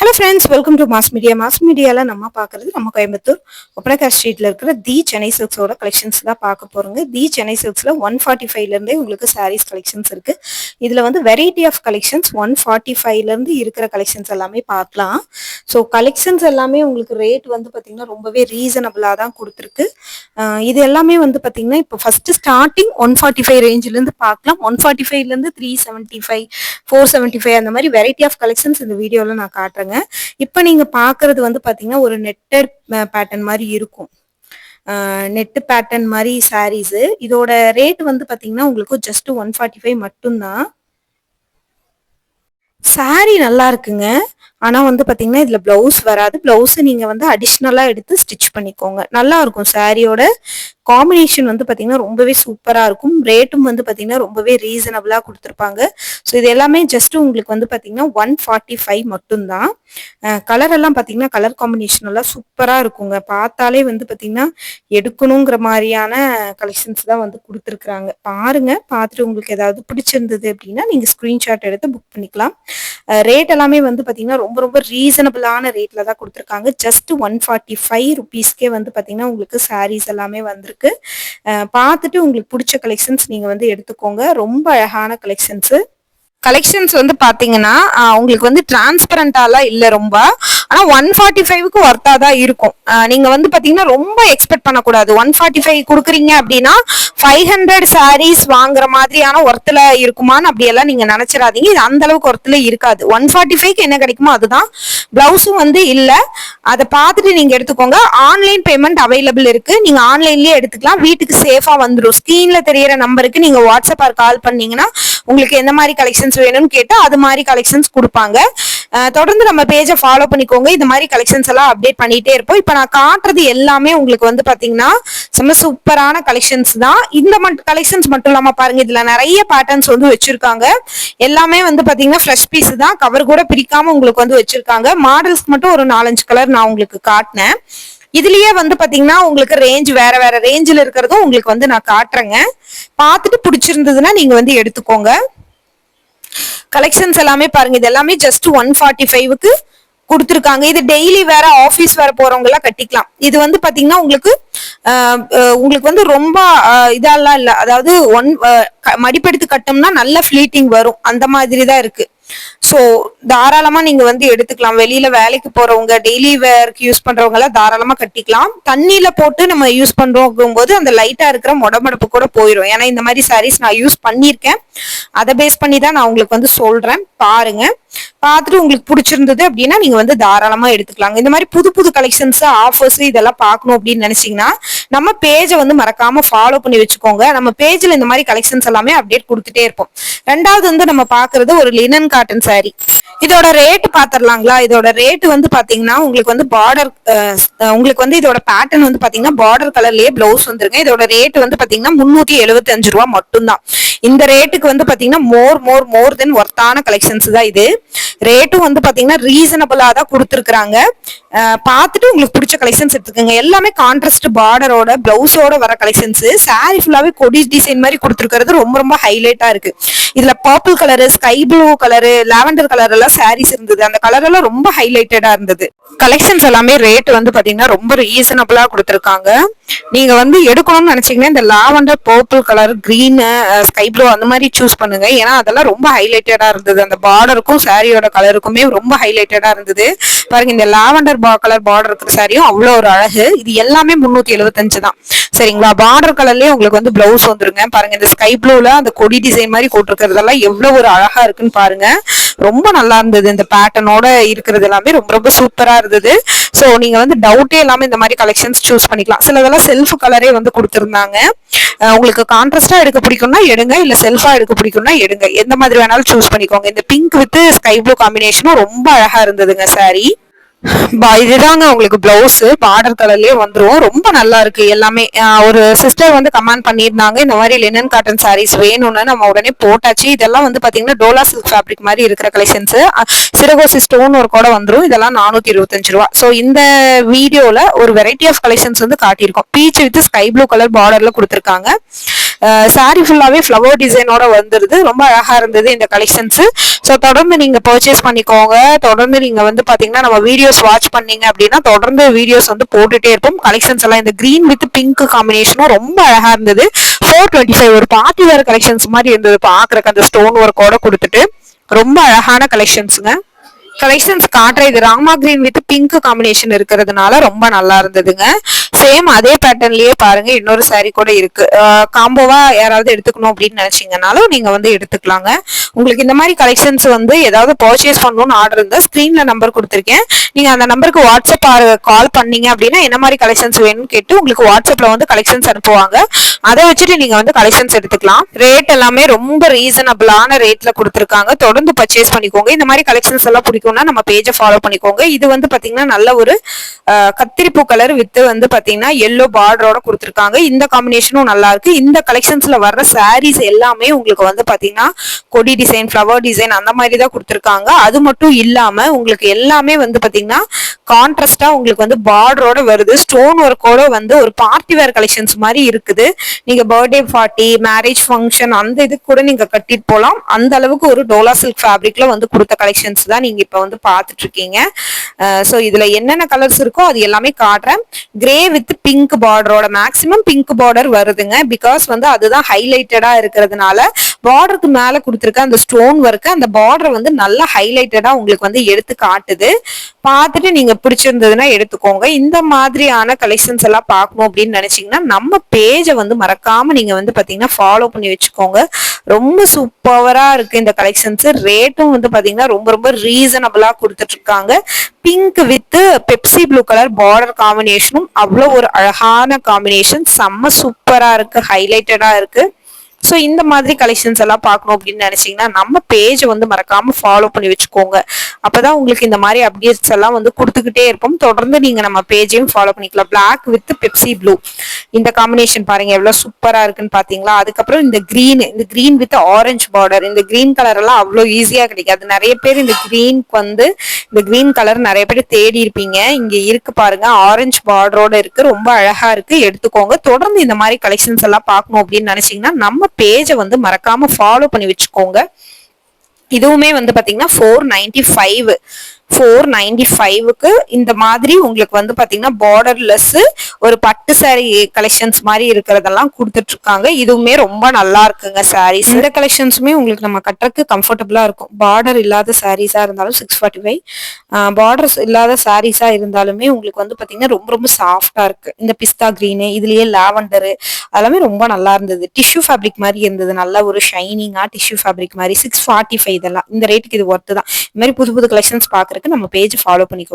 Hello friends welcome to Mass Media Mass மீடியாவில் நம்ம பார்க்குறது நம்ம கோயம்புத்தூர் ஒப்பனகார் ஸ்ட்ரீட்டில் இருக்கிற தி சென்னை சில்க்ஸோட கலெக்ஷன்ஸ் தான் பார்க்க போகிறோங்க தி சென்னை சில்க்ஸில் ஒன் ஃபார்ட்டி ஃபைவ்லேருந்தே உங்களுக்கு சாரீஸ் கலெக்ஷன்ஸ் இருக்குது இதில் வந்து variety of collections one forty ஃபைவ்லேருந்து இருக்கிற கலெக்ஷன்ஸ் எல்லாமே பார்க்கலாம். ஸோ கலெக்ஷன்ஸ் எல்லாமே உங்களுக்கு ரேட் வந்து பார்த்தீங்கன்னா ரொம்பவே ரீசனபிளாக தான் கொடுத்துருக்கு. இது எல்லாமே வந்து பார்த்தீங்கன்னா இப்போ first starting one forty five ரேஞ்சிலேருந்து பார்க்கலாம் ஒன் ஃபார்ட்டி ஃபைவ்லேருந்து three seventy five four seventy five அந்த மாதிரி வெரைட்டி ஆஃப் கலெக்ஷன்ஸ் இந்த வீடியோவில் நான் காட்டுறேங்க. இப்போ நீங்கள் பார்க்குறது வந்து பார்த்தீங்கன்னா ஒரு நெட்டட் பேட்டர்ன் மாதிரி இருக்கும். நெட்டு பேட்டர்ன் மாதிரி சாரீஸு இதோட ரேட் வந்து பார்த்தீங்கன்னா உங்களுக்கு ஜஸ்ட் ஒன் ஃபார்ட்டி ஃபைவ் மட்டும்தான். சாரி நல்லா இருக்குங்க. ஆனா வந்து பாத்தீங்கன்னா இதுல ப்ளவுஸ் வராது. ப்ளவுஸை நீங்க வந்து அடிஷ்னலாக எடுத்து ஸ்டிச் பண்ணிக்கோங்க. நல்லா இருக்கும். சாரியோட காம்பினேஷன் வந்து பாத்தீங்கன்னா ரொம்பவே சூப்பரா இருக்கும். ரேட்டும் வந்து பாத்தீங்கன்னா ரொம்பவே ரீசனபிளா கொடுத்துருப்பாங்க. ஸோ இது எல்லாமே ஜஸ்ட் உங்களுக்கு வந்து பாத்தீங்கன்னா ஒன் ஃபார்ட்டி ஃபைவ் மட்டும்தான் கலர் எல்லாம் பாத்தீங்கன்னா கலர் காம்பினேஷன் எல்லாம் சூப்பராக இருக்குங்க. பார்த்தாலே வந்து பாத்தீங்கன்னா எடுக்கணுங்கிற மாதிரியான கலெக்ஷன்ஸ் தான் வந்து கொடுத்துருக்குறாங்க. பாருங்க. பார்த்துட்டு உங்களுக்கு ஏதாவது பிடிச்சிருந்தது அப்படின்னா நீங்க ஸ்க்ரீன்ஷாட் எடுத்து புக் பண்ணிக்கலாம். ரேட் எல்லாமே வந்து பார்த்தீங்கன்னா ரொம்ப ரொம்ப ரீசனபிளான ரேட்ல தான் கொடுத்துருக்காங்க. ஜஸ்ட் ஒன் ஃபார்ட்டி ஃபைவ் ருபீஸ்க்கே வந்து பாத்தீங்கன்னா உங்களுக்கு சாரீஸ் எல்லாமே வந்திருக்கு. பார்த்துட்டு உங்களுக்கு பிடிச்ச கலெக்ஷன்ஸ் நீங்க வந்து எடுத்துக்கோங்க. ரொம்ப அழகான கலெக்ஷன்ஸ் கலெக்ஷன்ஸ் வந்து பாத்தீங்கன்னா உங்களுக்கு வந்து டிரான்ஸ்பரண்டாலாம் இல்ல ரொம்ப. ஆனா ஒன் ஃபார்ட்டி ஃபைவ்க்கு ஒர்த்தா தான் இருக்கும். நீங்கள் நீங்க வந்து பாத்தீங்கன்னா ரொம்ப எக்ஸ்பெக்ட் பண்ணக்கூடாது. ஒன் ஃபார்ட்டி ஃபைவ் கொடுக்குறீங்க அப்படின்னா ஃபைவ் ஹண்ட்ரட் சாரீஸ் வாங்குற மாதிரியான ஒர்த்துல இருக்குமான்னு அப்படியெல்லாம் நீங்க நினைச்சிடாதீங்க. இது அந்த அளவுக்கு ஒர்த்துல இருக்காது. ஒன் ஃபார்ட்டி ஃபைவ்க்கு என்ன கிடைக்குமோ அதுதான். பிளவுஸும் வந்து இல்லை. அதை பார்த்துட்டு நீங்க எடுத்துக்கோங்க. ஆன்லைன் பேமெண்ட் அவைலபிள் இருக்கு. நீங்க ஆன்லைன்லயே எடுத்துக்கலாம். வீட்டுக்கு சேஃபா வந்துடும் ஸ்கிரீன்ல தெரியற நம்பருக்கு நீங்க வாட்ஸ்அப் கால் பண்ணீங்கன்னா உங்களுக்கு எந்த மாதிரி கலெக்ஷன்ஸ் வேணும்னு கேட்டா அது மாதிரி கலெக்ஷன்ஸ் கொடுப்பாங்க. தொடர்ந்து நம்ம பேஜை ஃபாலோ பண்ணிக்கோங்க. இந்த மாதிரி கலெக்ஷன்ஸ் எல்லாம் அப்டேட் பண்ணிட்டே இருப்போம். இப்போ நான் காட்டுறது எல்லாமே உங்களுக்கு வந்து பாத்தீங்கன்னா செம்ம சூப்பரான கலெக்ஷன்ஸ் தான். இந்த மட்டும் கலெக்ஷன்ஸ் மட்டும் இல்லாம பாருங்க இதுல நிறைய பேட்டர்ன்ஸ் வந்து வச்சிருக்காங்க. எல்லாமே வந்து பாத்தீங்கன்னா ஃப்ரெஷ் பீஸ் தான். கவர் கூட பிரிக்காம உங்களுக்கு வந்து வச்சிருக்காங்க. மாடல்ஸ்க்கு மட்டும் ஒரு நாலஞ்சு கலர் நான் உங்களுக்கு காட்டினேன். இதுலயே வந்து பாத்தீங்கன்னா உங்களுக்கு ரேஞ்ச் வேற வேற ரேஞ்சில் இருக்கிறதும் உங்களுக்கு வந்து நான் காட்டுறேங்க. பார்த்துட்டு பிடிச்சிருந்ததுன்னா நீங்க வந்து எடுத்துக்கோங்க. கலெக்ஷன்ஸ் எல்லாமே பாருங்க. இது எல்லாமே ஜஸ்ட் ஒன் ஃபார்ட்டி ஃபைவ்க்கு கொடுத்துருக்காங்க. இது டெய்லி வேற ஆஃபீஸ் வேற போறவங்க எல்லாம் கட்டிக்கலாம். இது வந்து பாத்தீங்கன்னா உங்களுக்கு ஆஹ், உங்களுக்கு வந்து ரொம்ப ஆஹ், இதெல்லாம் இல்ல. அதாவது ஒன் மடிப்பெடுத்து கட்டோம்னா நல்ல ஃபிளீட்டிங் வரும். அந்த மாதிரி தான் இருக்கு. ஸோ தாராளமா நீங்க வந்து எடுத்துக்கலாம். வெளியில வேலைக்கு போறவங்க டெய்லி வேர்க்கு யூஸ் பண்றவங்க எல்லாம் தாராளமா கட்டிக்கலாம். தண்ணியில போட்டு நம்ம யூஸ் பண்றோம் போது அந்த லைட்டா இருக்கிற முடமடப்பு கூட போயிடும் ஏன்னா இந்த மாதிரி சாரீஸ் நான் யூஸ் பண்ணியிருக்கேன். அதை பேஸ் பண்ணி தான் நான் உங்களுக்கு வந்து சொல்றேன். பாருங்க. பார்த்துட்டு உங்களுக்கு பிடிச்சிருந்தது அப்படின்னா நீங்க வந்து தாராளமா எடுத்துக்கலாங்க. இந்த மாதிரி புது புது கலெக்ஷன்ஸ் ஆஃபர்ஸ் இதெல்லாம் பார்க்கணும் அப்படின்னு நினைச்சீங்கன்னா நம்ம பேஜை வந்து மறக்காம ஃபாலோ பண்ணி வச்சுக்கோங்க. நம்ம பேஜ்ல இந்த மாதிரி கலெக்ஷன்ஸ் எல்லாமே அப்டேட் கொடுத்துட்டே இருப்போம். ரெண்டாவது வந்து நம்ம பாக்குறது ஒரு லினன் காட்டன் சாரி இதோட ரேட் பாத்திரலாங்களா இதோட ரேட் வந்து பாத்தீங்கன்னா உங்களுக்கு வந்து பார்டர் உங்களுக்கு வந்து இதோட பேட்டர்ன் வந்து பாத்தீங்கன்னா பார்டர் கலர்லயே பிளவுஸ் வந்துருங்க. இதோட ரேட் வந்து பாத்தீங்கன்னா முன்னூத்தி எழுபத்தி அஞ்சு ரூபா மட்டும்தான். இந்த ரேட்டுக்கு வந்து பாத்தீங்கன்னா மோர் மோர் மோர் தென் ஒர்த்தான கலெக்ஷன்ஸ் தான் இது. ரேட்டும் வந்து பாத்தீங்கன்னா ரீசனபிளா தான் கொடுத்துருக்காங்க பார்த்துட்டு உங்களுக்கு பிடிச்ச கலெக்ஷன்ஸ் எடுத்துக்கோங்க. எல்லாமே கான்ட்ராஸ்ட் பார்டரோட பிளவுஸோட வர கலெக்ஷன்ஸ் சாரி ஃபுல்லாவே கொடி டிசைன் மாதிரி கொடுத்துருக்கிறது ரொம்ப ரொம்ப ஹைலைட்டா இருக்கு. இதுல purple colour sky blue colour lavender colour எல்லாம் சாரீஸ் இருந்தது. அந்த கலர் எல்லாம் ரொம்ப ஹைலைட்டடா இருந்தது. கலெக்ஷன்ஸ் எல்லாமே ரேட் வந்து பாத்தீங்கன்னா ரொம்ப ரீசனபிளா கொடுத்துருக்காங்க. நீங்க வந்து எடுக்கணும்னு நினைச்சீங்கன்னா இந்த lavender purple colour green sky blue அந்த மாதிரி சூஸ் பண்ணுங்க. ஏன்னா அதெல்லாம் ரொம்ப ஹைலைட்டடா இருந்தது. அந்த பார்டருக்கும் சாரியோட கலருக்குமே ரொம்ப ஹைலைட்டடா இருந்தது. பாருங்க இந்த லாவெண்டர் கலர் பார்டர் இருக்கிற சாரியும் அவ்வளோ ஒரு அழகு. இது எல்லாமே முந்நூற்றி எழுபத்தஞ்சு தான். சரிங்களா? பார்டர் கலர்லயே உங்களுக்கு வந்து பிளவுஸ் வந்துருங்க. பாருங்க இந்த ஸ்கை ப்ளூல அந்த கொடி டிசைன் மாதிரி போட்டிருக்கிறதெல்லாம் எவ்வளவு ஒரு அழகா இருக்குன்னு பாருங்க. ரொம்ப நல்லா இருந்தது. இந்த பேட்டர்னோட இருக்கிறது எல்லாமே ரொம்ப ரொம்ப சூப்பரா இருந்தது. ஸோ நீங்க வந்து டவுட்டே இல்லாமல் இந்த மாதிரி கலெக்ஷன்ஸ் சூஸ் பண்ணிக்கலாம். சிலதெல்லாம் செல்ஃப் கலரே வந்து கொடுத்துருந்தாங்க. உங்களுக்கு கான்ட்ராஸ்டா எடுக்க பிடிக்கும்னா எடுங்க. இல்ல செல்ஃபா எடுக்க பிடிக்கும்னா எடுங்க. எந்த மாதிரி வேணாலும் சூஸ் பண்ணிக்கோங்க. இந்த பிங்க் வித் ஸ்கை ப்ளூ காம்பினேஷனும் ரொம்ப அழகா இருந்ததுங்க சாரி பா- இதுதாங்க உங்களுக்கு பிளவுஸ் பார்டர் கலர்லயே வந்துடும் ரொம்ப நல்லா இருக்கு எல்லாமே. ஒரு சிஸ்டர் வந்து கமெண்ட் பண்ணியிருந்தாங்க. இந்த மாதிரி லினன் காட்டன் சாரீஸ் வேணும்னு நம்ம உடனே போட்டாச்சு. இதெல்லாம் வந்து பாத்தீங்கன்னா டோலா சில்க் ஃபேப்ரிக் மாதிரி இருக்கிற கலெக்ஷன்ஸ் சிறகோசி ஸ்டோன் ஒரு கூட வந்துடும் இதெல்லாம் நானூத்தி இருபத்தஞ்சு ரூபா. ஸோ இந்த வீடியோல ஒரு வெரைட்டி ஆஃப் கலெக்ஷன்ஸ் வந்து காட்டியிருக்கோம். Peach with sky blue colour பார்டர்ல கொடுத்துருக்காங்க. சாரி ஃபுல்லாகவே ஃப்ளவர் டிசைனோட வந்துருது. ரொம்ப அழகாக இருந்தது இந்த கலெக்ஷன்ஸு ஸோ தொடர்ந்து நீங்கள் பர்ச்சேஸ் பண்ணிக்கோங்க. தொடர்ந்து நீங்கள் வந்து பார்த்தீங்கன்னா நம்ம வீடியோஸ் வாட்ச் பண்ணீங்க அப்படின்னா தொடர்ந்து வீடியோஸ் வந்து போட்டுகிட்டே இருப்போம். கலெக்ஷன்ஸ் எல்லாம் இந்த க்ரீன் வித் பிங்க் காம்பினேஷனும் ரொம்ப அழகாக இருந்தது. ஃபோர் டுவெண்ட்டி ஃபைவ் ஒரு பார்ட்டி வேறு கலெக்ஷன்ஸ் மாதிரி இருந்தது. பார்க்குறக்கு அந்த ஸ்டோன் ஒர்க்கோட கொடுத்துட்டு. ரொம்ப அழகான கலெக்ஷன்ஸுங்க கலெக்ஷன்ஸ் காட்டுற இது Rama green with pink combination இருக்கிறதுனால ரொம்ப நல்லா இருந்ததுங்க. சேம் அதே பேட்டர்ன்லயே பாருங்க இன்னொரு saree கூட இருக்கு. காம்போவா யாராவது எடுத்துக்கணும் அப்படின்னு நினைச்சீங்கனாலும் நீங்க வந்து எடுத்துக்கலாங்க. உங்களுக்கு இந்த மாதிரி கலெக்ஷன்ஸ் வந்து ஏதாவது பர்ச்சேஸ் பண்ணணும்னு ஆர்டர் இருந்தா ஸ்கிரீன்ல நம்பர் கொடுத்துருக்கேன். நீங்க அந்த நம்பருக்கு வாட்ஸ்அப் கால் பண்ணீங்க அப்படின்னா என்ன மாதிரி கலெக்ஷன்ஸ் வேணும்னு கேட்டு உங்களுக்கு வாட்ஸ்அப்ல வந்து கலெக்ஷன்ஸ் அனுப்புவாங்க. அதை வச்சுட்டு நீங்க வந்து கலெக்ஷன்ஸ் எடுத்துக்கலாம். ரேட் எல்லாமே ரொம்ப ரீசனபிளான ரேட்ல கொடுத்துருக்காங்க. தொடர்ந்து பர்ச்சேஸ் பண்ணிக்கோங்க. இந்த மாதிரி கலெக்ஷன்ஸ் எல்லாம் பிடிக்கும் பிடிக்கும்னா நம்ம பேஜை ஃபாலோ பண்ணிக்கோங்க. இது வந்து பாத்தீங்கன்னா நல்ல ஒரு கத்திரிப்பூ கலர் வித்து வந்து பாத்தீங்கன்னா எல்லோ பார்டரோட கொடுத்துருக்காங்க. இந்த காம்பினேஷனும் நல்லா இருக்கு. இந்த கலெக்ஷன்ஸ்ல வர்ற சாரீஸ் எல்லாமே உங்களுக்கு வந்து பாத்தீங்கன்னா கொடி டிசைன் ஃப்ளவர் டிசைன் அந்த மாதிரி தான் கொடுத்துருக்காங்க. அது மட்டும் இல்லாம உங்களுக்கு எல்லாமே வந்து பாத்தீங்கன்னா கான்ட்ராஸ்டா உங்களுக்கு வந்து பார்டரோட வருது. ஸ்டோன் ஒர்க்கோட வந்து ஒரு பார்ட்டி வேர் கலெக்ஷன்ஸ் மாதிரி இருக்குது. நீங்க பர்த்டே பார்ட்டி மேரேஜ் ஃபங்க்ஷன் அந்த இதுக்கு கூட நீங்க கட்டிட்டு போகலாம் அந்த அளவுக்கு ஒரு டோலா சில்க் ஃபேப்ரிக்ல வந்து கொடுத்த கலெக்ஷன்ஸ் தான் நீங்க இப்போ வந்து பார்த்துட்டு இருக்கீங்க ஸோ இதுல என்னென்ன கலர்ஸ் இருக்கோ அது எல்லாமே காட்டுறேன். கிரே வித் பிங்க் பார்டரோட மேக்ஸிமம் பிங்க் பார்டர் வருதுங்க. பிகாஸ் வந்து அதுதான் ஹைலைட்டடாக இருக்கிறதுனால பார்டருக்கு மேல கொடுத்துருக்க அந்த ஸ்டோன் ஒர்க்கு அந்த பார்டர் வந்து நல்லா ஹைலைட்டடா உங்களுக்கு வந்து எடுத்து காட்டுது. பார்த்துட்டு நீங்க பிடிச்சிருந்ததுன்னா எடுத்துக்கோங்க. இந்த மாதிரியான கலெக்ஷன்ஸ் எல்லாம் பார்க்கணும் அப்படின்னு நினைச்சீங்கன்னா நம்ம பேஜை வந்து மறக்காம நீங்க வந்து பாத்தீங்கன்னா ஃபாலோ பண்ணி வச்சுக்கோங்க. ரொம்ப சூப்பரா இருக்கு இந்த கலெக்ஷன்ஸ் ரேட்டும் வந்து பாத்தீங்கன்னா ரொம்ப ரொம்ப ரீசனபிளா கொடுத்துட்டு இருக்காங்க pink with Pepsi blue colour border காம்பினேஷனும் அவ்வளோ ஒரு அழகான காம்பினேஷன் செம்ம சூப்பரா இருக்கு ஹைலைட்டடா இருக்கு. ஸோ இந்த மாதிரி கலெக்ஷன்ஸ் எல்லாம் பார்க்கணும் அப்படின்னு நினைச்சீங்கன்னா நம்ம பேஜை வந்து மறக்காம ஃபாலோ பண்ணி வச்சுக்கோங்க. அப்பதான் உங்களுக்கு இந்த மாதிரி அப்டேட்ஸ் எல்லாம் வந்து கொடுத்துக்கிட்டே இருப்போம். தொடர்ந்து நீங்க நம்ம பேஜையும் ஃபாலோ பண்ணிக்கலாம். பிளாக் வித் பெப்சி ப்ளூ இந்த காம்பினேஷன் பாருங்க எவ்வளவு சூப்பரா இருக்குன்னு பாத்தீங்களா? அதுக்கப்புறம் இந்த கிரீன் இந்த கிரீன் வித் ஆரஞ்சு பார்டர் இந்த கிரீன் கலர் எல்லாம் அவ்வளோ ஈஸியா கிடைக்காது. நிறைய பேர் இந்த கிரீனுக்கு வந்து இந்த கிரீன் கலர் நிறைய பேர் தேடி இருப்பீங்க. இங்க இருக்கு பாருங்க ஆரஞ்சு பார்டரோட இருக்கு. ரொம்ப அழகா இருக்கு. எடுத்துக்கோங்க. தொடர்ந்து இந்த மாதிரி கலெக்ஷன்ஸ் எல்லாம் பார்க்கணும் அப்படின்னு நினைச்சீங்கன்னா நம்ம பேஜை வந்து மறக்காம ஃபாலோ பண்ணி வச்சுக்கோங்க. இதுவுமே வந்து பாத்தீங்கன்னா four ninety five four ninety ஃபைவ்க்கு இந்த மாதிரி உங்களுக்கு வந்து பாத்தீங்கன்னா பார்டர்லெஸ் ஒரு பட்டு saree கலெக்ஷன்ஸ் மாதிரி இருக்கிறதெல்லாம் கொடுத்துட்டு இருக்காங்க இதுவுமே ரொம்ப நல்லா இருக்குங்க சாரீஸ் இந்த கலெக்ஷன்ஸுமே உங்களுக்கு நம்ம கட்டுறதுக்கு கம்ஃபர்டபுளா இருக்கும். பார்டர் இல்லாத சாரீஸா இருந்தாலும் சிக்ஸ் ஃபார்ட்டி ஃபைவ் பார்டர்ஸ் இல்லாத சாரீஸா இருந்தாலுமே உங்களுக்கு வந்து பாத்தீங்கன்னா ரொம்ப ரொம்ப சாஃப்டா இருக்கு. இந்த பிஸ்தா கிரீனு இதுலயே லாவெண்டரு அதெல்லாமே ரொம்ப நல்லா இருந்தது. டிஷ்யூ ஃபேப்ரிக் மாதிரி இருந்தது. நல்ல ஒரு ஷைனிங்கா டிஷ்யூ ஃபேப்ரிக் மாதிரி. சிக்ஸ் ஃபார்ட்டி ஃபைவ் இதெல்லாம். இந்த ரேட்டுக்கு இது ஒர்த்து தான். இந்த மாதிரி புது புது கலெக்ஷன்ஸ் பாக்குறதுக்கு நம்ம பேஜ் ஃபாலோ பண்ணிக்கோ